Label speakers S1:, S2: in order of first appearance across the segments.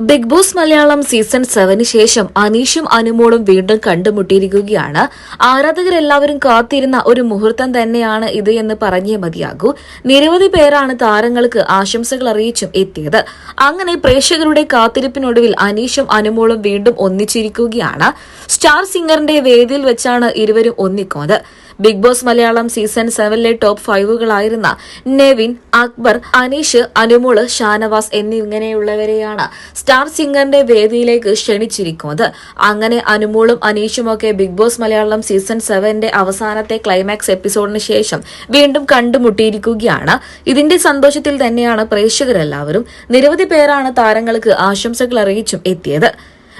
S1: Big boss Malayalam season സെവന് ശേഷം അനീഷും അനുമോളും വീണ്ടും കണ്ടുമുട്ടിയിരിക്കുകയാണ്. ആരാധകരെല്ലാവരും കാത്തിരുന്ന ഒരു മുഹൂർത്തം തന്നെയാണ് ഇത് എന്ന് പറഞ്ഞേ മതിയാകൂ. നിരവധി പേരാണ് താരങ്ങൾക്ക് ആശംസകൾ അറിയിച്ചും എത്തിയത്. അങ്ങനെ പ്രേക്ഷകരുടെ കാത്തിരിപ്പിനൊടുവിൽ അനീഷും അനുമോളും വീണ്ടും ഒന്നിച്ചിരിക്കുകയാണ്. സ്റ്റാർ സിംഗറിന്റെ വേദിയിൽ വെച്ചാണ് ഇരുവരും ഒന്നിക്കുന്നത്. ബിഗ് ബോസ് മലയാളം സീസൺ സെവനിലെ ടോപ്പ് ഫൈവുകളായിരുന്ന നെവിൻ അക്ബർ അനീഷ് അനുമോൾ ഷാനവാസ് എന്നിങ്ങനെയുള്ളവരെയാണ് സ്റ്റാർ സിംഗറിന്റെ വേദിയിലേക്ക് ക്ഷണിച്ചിരിക്കുന്നത്. അങ്ങനെ അനുമോളും അനീഷുമൊക്കെ ബിഗ് ബോസ് മലയാളം സീസൺ സെവന്റെ അവസാനത്തെ ക്ലൈമാക്സ് എപ്പിസോഡിന് ശേഷം വീണ്ടും കണ്ടുമുട്ടിയിരിക്കുകയാണ്. ഇതിന്റെ സന്തോഷത്തിൽ തന്നെയാണ് പ്രേക്ഷകരെല്ലാവരും നിരവധി പേരാണ് താരങ്ങൾക്ക് ആശംസകൾ അറിയിച്ചും എത്തിയത്.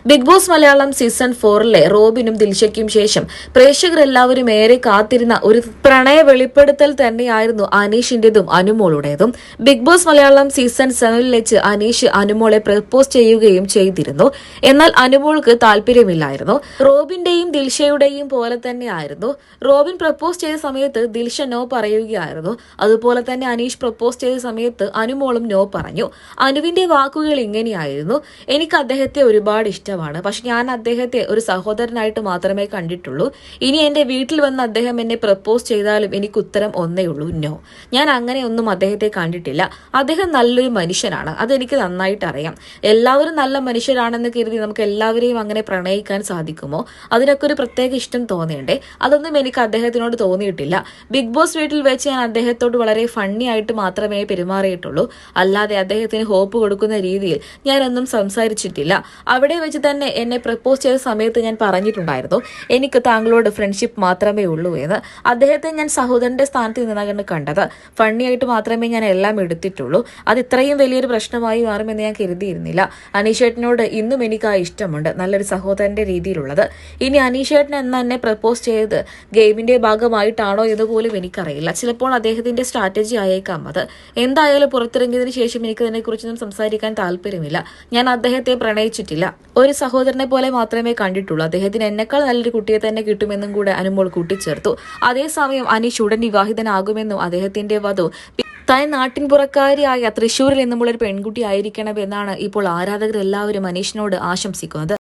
S1: ബിഗ് ബോസ് മലയാളം സീസൺ ഫോറിലെ റോബിനും ദിൽഷയ്ക്കും ശേഷം പ്രേക്ഷകരെല്ലാവരും ഏറെ കാത്തിരുന്ന ഒരു പ്രണയ വെളിപ്പെടുത്തൽ തന്നെയായിരുന്നു അനീഷിന്റേതും അനുമോളുടേതും. ബിഗ് ബോസ് മലയാളം സീസൺ സെവനിൽ വെച്ച് അനീഷ് അനുമോളെ പ്രപ്പോസ് ചെയ്യുകയും ചെയ്തിരുന്നു. എന്നാൽ അനുമോൾക്ക് താല്പര്യമില്ലായിരുന്നു. റോബിന്റെയും ദിൽഷയുടെയും പോലെ തന്നെയായിരുന്നു. റോബിൻ പ്രപ്പോസ് ചെയ്ത സമയത്ത് ദിൽഷ നോ പറയുകയായിരുന്നു. അതുപോലെ തന്നെ അനീഷ് പ്രപ്പോസ് ചെയ്ത സമയത്ത് അനുമോളും നോ പറഞ്ഞു. അനുവിന്റെ വാക്കുകൾ ഇങ്ങനെയായിരുന്നു. എനിക്ക് അദ്ദേഹത്തെ ഒരുപാട് ഇഷ്ടമാണ് പക്ഷെ ഞാൻ അദ്ദേഹത്തെ ഒരു സഹോദരനായിട്ട് മാത്രമേ കണ്ടിട്ടുള്ളൂ. ഇനി എന്റെ വീട്ടിൽ വന്ന് അദ്ദേഹം എന്നെ പ്രപ്പോസ് ചെയ്താലും എനിക്ക് ഉത്തരം ഒന്നേ ഉള്ളൂ. നോ ഞാൻ അങ്ങനെ ഒന്നും അദ്ദേഹത്തെ കണ്ടിട്ടില്ല. അദ്ദേഹം നല്ലൊരു മനുഷ്യനാണ്. അതെനിക്ക് നന്നായിട്ട് അറിയാം. എല്ലാവരും നല്ല മനുഷ്യരാണെന്ന് കരുതി നമുക്ക് എല്ലാവരെയും അങ്ങനെ പ്രണയിക്കാൻ സാധിക്കുമോ? അതിനൊക്കെ ഒരു പ്രത്യേക ഇഷ്ടം തോന്നേണ്ടേ? അതൊന്നും എനിക്ക് അദ്ദേഹത്തിനോട് തോന്നിയിട്ടില്ല. ബിഗ് ബോസ് വീട്ടിൽ വെച്ച് ഞാൻ അദ്ദേഹത്തോട് വളരെ ഫണ്ണി ആയിട്ട് മാത്രമേ പെരുമാറിയിട്ടുള്ളൂ. അല്ലാതെ അദ്ദേഹത്തിന് ഹോപ്പ് കൊടുക്കുന്ന രീതിയിൽ ഞാനൊന്നും സംസാരിച്ചിട്ടില്ല. അവിടെ വെച്ച് തന്നെ എന്നെ പ്രപ്പോസ് ചെയ്ത സമയത്ത് ഞാൻ പറഞ്ഞിട്ടുണ്ടായിരുന്നു എനിക്ക് താങ്കളോട് ഫ്രണ്ട്ഷിപ്പ് മാത്രമേ ഉള്ളൂ എന്ന്. അദ്ദേഹത്തെ ഞാൻ സഹോദരന്റെ സ്ഥാനത്ത് നിന്നാണ് കണ്ടത്. ഫണ്ണിയായിട്ട് മാത്രമേ ഞാൻ എല്ലാം എടുത്തിട്ടുള്ളൂ. അത് ഇത്രയും വലിയൊരു പ്രശ്നമായി മാറുമെന്ന് ഞാൻ കരുതിയിരുന്നില്ല. അനീഷേട്ടനോട് ഇന്നും എനിക്ക് ആ ഇഷ്ടമുണ്ട്. നല്ലൊരു സഹോദരന്റെ രീതിയിലുള്ളത്. ഇനി അനീഷേട്ടൻ എന്ന് എന്നെ പ്രപ്പോസ് ചെയ്ത് ഗെയിമിന്റെ ഭാഗമായിട്ടാണോ എന്ന് പോലും എനിക്കറിയില്ല. ചിലപ്പോൾ അദ്ദേഹത്തിന്റെ സ്ട്രാറ്റജി ആയേക്കാം അത്. എന്തായാലും പുറത്തിറങ്ങിയതിനു ശേഷം എനിക്ക് ഇതിനെക്കുറിച്ചൊന്നും സംസാരിക്കാൻ താല്പര്യമില്ല. ഞാൻ അദ്ദേഹത്തെ പ്രണയിച്ചിട്ടില്ല. ഒരു സഹോദരനെ പോലെ മാത്രമേ കണ്ടിട്ടുള്ളൂ. അദ്ദേഹത്തിന് എന്നെക്കാൾ നല്ലൊരു കുട്ടിയെ തന്നെ കിട്ടുമെന്നും കൂടെ അനുമോൾ കൂട്ടിച്ചേർത്തു. അതേസമയം അനീഷ് ഉടൻ വിവാഹിതനാകുമെന്നും അദ്ദേഹത്തിന്റെ വധു. താൻ നാട്ടിൻപുറക്കാരിയായ തൃശൂരിൽ നിന്നുമുള്ള ഒരു പെൺകുട്ടി ആയിരിക്കണമെന്നാണ് ഇപ്പോൾ ആരാധകർ എല്ലാവരും അനീഷിനോട് ആശംസിക്കുന്നത്.